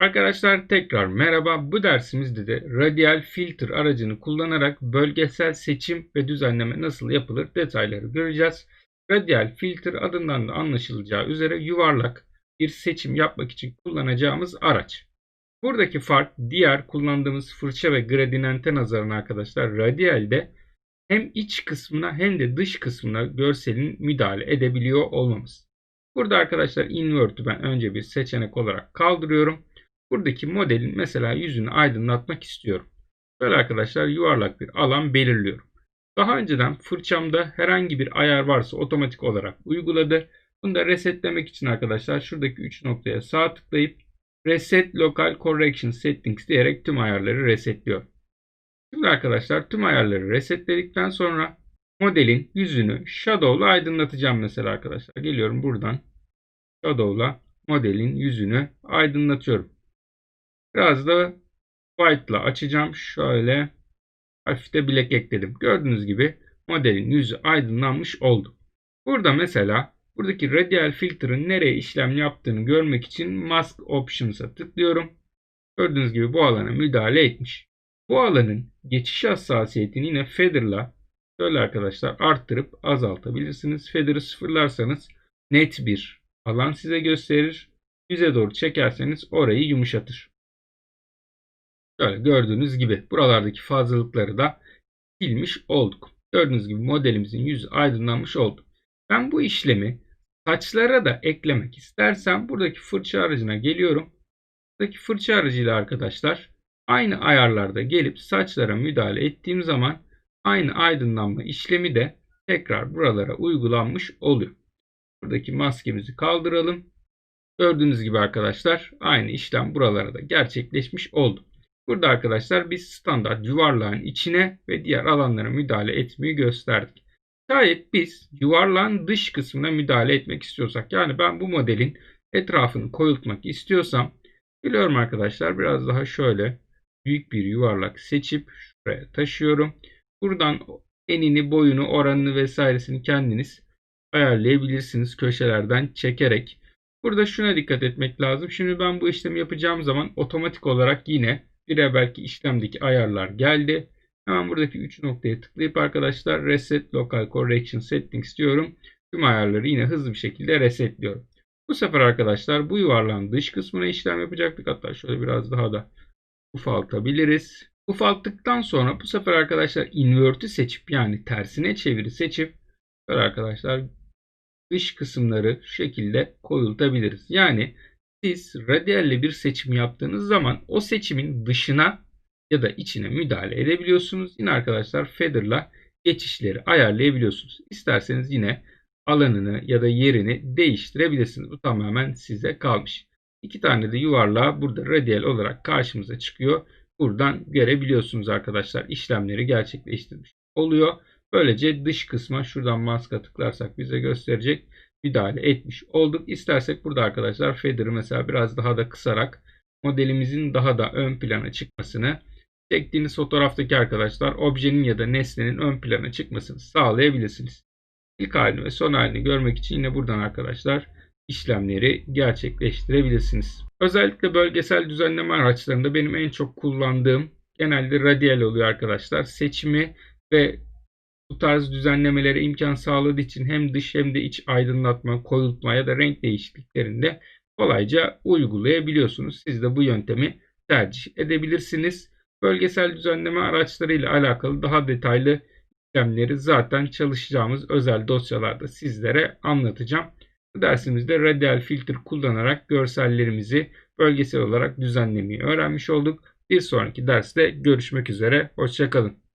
Arkadaşlar tekrar merhaba. Bu dersimizde de Radial Filter aracını kullanarak bölgesel seçim ve düzenleme nasıl yapılır detayları göreceğiz. Radial Filter adından da anlaşılacağı üzere yuvarlak bir seçim yapmak için kullanacağımız araç. Buradaki fark diğer kullandığımız fırça ve gradiyente nazarına arkadaşlar Radial'de hem iç kısmına hem de dış kısmına görselin müdahale edebiliyor olmamız. Burada arkadaşlar invert'ü ben önce bir seçenek olarak kaldırıyorum. Buradaki modelin mesela yüzünü aydınlatmak istiyorum. Böyle arkadaşlar yuvarlak bir alan belirliyorum. Daha önceden fırçamda herhangi bir ayar varsa otomatik olarak uyguladı. Bunu da resetlemek için arkadaşlar şuradaki 3 noktaya sağ tıklayıp Reset Local Correction Settings diyerek tüm ayarları resetliyorum. Şimdi arkadaşlar tüm ayarları resetledikten sonra modelin yüzünü Shadow'la aydınlatacağım mesela arkadaşlar. Geliyorum buradan Shadow'la modelin yüzünü aydınlatıyorum. Biraz da white'la açacağım. Şöyle hafif de bilek ekledim. Gördüğünüz gibi modelin yüzü aydınlanmış oldu. Burada mesela buradaki radial filter'ın nereye işlem yaptığını görmek için mask options'a tıklıyorum. Gördüğünüz gibi bu alana müdahale etmiş. Bu alanın geçiş hassasiyetini yine feather'la şöyle arkadaşlar arttırıp azaltabilirsiniz. Feather'ı sıfırlarsanız net bir alan size gösterir. Yüze doğru çekerseniz orayı yumuşatır. Şöyle gördüğünüz gibi buralardaki fazlalıkları da silmiş olduk. Gördüğünüz gibi modelimizin yüzü aydınlanmış oldu. Ben bu işlemi saçlara da eklemek istersem buradaki fırça aracına geliyorum. Buradaki fırça aracıyla arkadaşlar aynı ayarlarda gelip saçlara müdahale ettiğim zaman aynı aydınlanma işlemi de tekrar buralara uygulanmış oluyor. Buradaki maskemizi kaldıralım. Gördüğünüz gibi arkadaşlar aynı işlem buralara da gerçekleşmiş oldu. Burada arkadaşlar biz standart yuvarlağın içine ve diğer alanlara müdahale etmeyi gösterdik. Şayet biz yuvarlağın dış kısmına müdahale etmek istiyorsak yani ben bu modelin etrafını koyultmak istiyorsam biliyorum arkadaşlar biraz daha şöyle büyük bir yuvarlak seçip şuraya taşıyorum. Buradan enini, boyunu, oranını vesairesini kendiniz ayarlayabilirsiniz köşelerden çekerek. Burada şuna dikkat etmek lazım. Şimdi ben bu işlemi yapacağım zaman otomatik olarak yine bir evvelki işlemdeki ayarlar geldi. Hemen buradaki 3 noktaya tıklayıp arkadaşlar Reset Local Correction Settings diyorum. Tüm ayarları yine hızlı bir şekilde resetliyorum. Bu sefer arkadaşlar bu yuvarlağın dış kısmına işlem yapacaktık. Hatta şöyle biraz daha da ufaltabiliriz. Ufalttıktan sonra bu sefer arkadaşlar invert'i seçip yani tersine çeviri seçip böyle arkadaşlar dış kısımları şu şekilde koyultabiliriz. Yani siz radialle bir seçim yaptığınız zaman o seçimin dışına ya da içine müdahale edebiliyorsunuz. Yine arkadaşlar feather'la geçişleri ayarlayabiliyorsunuz. İsterseniz yine alanını ya da yerini değiştirebilirsiniz. Bu tamamen size kalmış. İki tane de yuvarlağı burada radial olarak karşımıza çıkıyor. Buradan görebiliyorsunuz arkadaşlar işlemleri gerçekleştirmiş oluyor. Böylece dış kısma şuradan maska tıklarsak bize gösterecek müdahale etmiş olduk. İstersek burada arkadaşlar feather'ı mesela biraz daha da kısarak modelimizin daha da ön plana çıkmasını çektiğiniz fotoğraftaki arkadaşlar objenin ya da nesnenin ön plana çıkmasını sağlayabilirsiniz. İlk halini ve son halini görmek için yine buradan arkadaşlar işlemleri gerçekleştirebilirsiniz. Özellikle bölgesel düzenleme araçlarında benim en çok kullandığım genelde radial oluyor arkadaşlar. Seçimi ve bu tarz düzenlemelere imkan sağladığı için hem dış hem de iç aydınlatma, koyultma ya da renk değişikliklerinde kolayca uygulayabiliyorsunuz. Siz de bu yöntemi tercih edebilirsiniz. Bölgesel düzenleme araçları ile alakalı daha detaylı işlemleri zaten çalışacağımız özel dosyalarda sizlere anlatacağım. Bu dersimizde radial filter kullanarak görsellerimizi bölgesel olarak düzenlemeyi öğrenmiş olduk. Bir sonraki derste görüşmek üzere. Hoşçakalın.